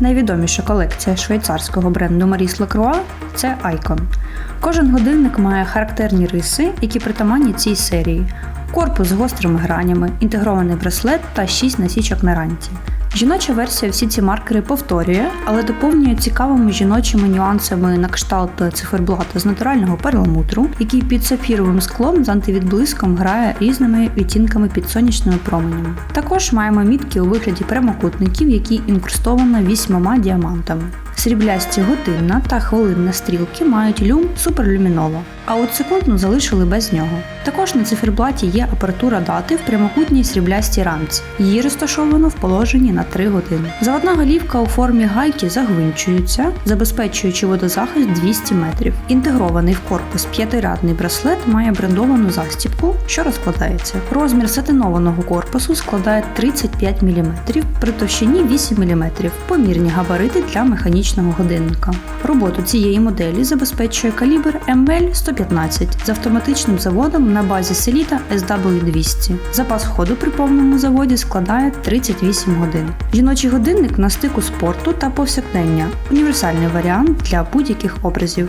Найвідоміша колекція швейцарського бренду Маріс Lacroix – це Icon. Кожен годинник має характерні риси, які притаманні цій серії: корпус з гострими гранями, інтегрований браслет та 6 насічок на ранці. Жіноча версія всі ці маркери повторює, але доповнює цікавими жіночими нюансами на кшталт циферблата з натурального перламутру, який під сапфіровим склом з антивідблиском грає різними відтінками під сонячними променями. Також маємо мітки у вигляді прямокутників, які інкрустовано вісьмома діамантами. Сріблясті годинна та хвилинна стрілки мають люм суперлюміново, а от секундну залишили без нього. Також на циферблаті є апаратура дати в прямокутній сріблястій рамці. Її розташовано в положенні на 3 години. Заводна голівка у формі гайки загвинчується, забезпечуючи водозахист 200 метрів. Інтегрований в корпус п'ятирядний браслет має брендовану застібку, що розкладається. Розмір сатинованого корпусу складає 35 мм, при товщині 8 мм, помірні габарити для механічного годинника. Роботу цієї моделі забезпечує калібр ML115 з автоматичним заводом на базі селіта SW200. Запас ходу при повному заводі складає 38 годин. Жіночий годинник на стику спорту та повсякдення універсальний варіант для будь-яких образів.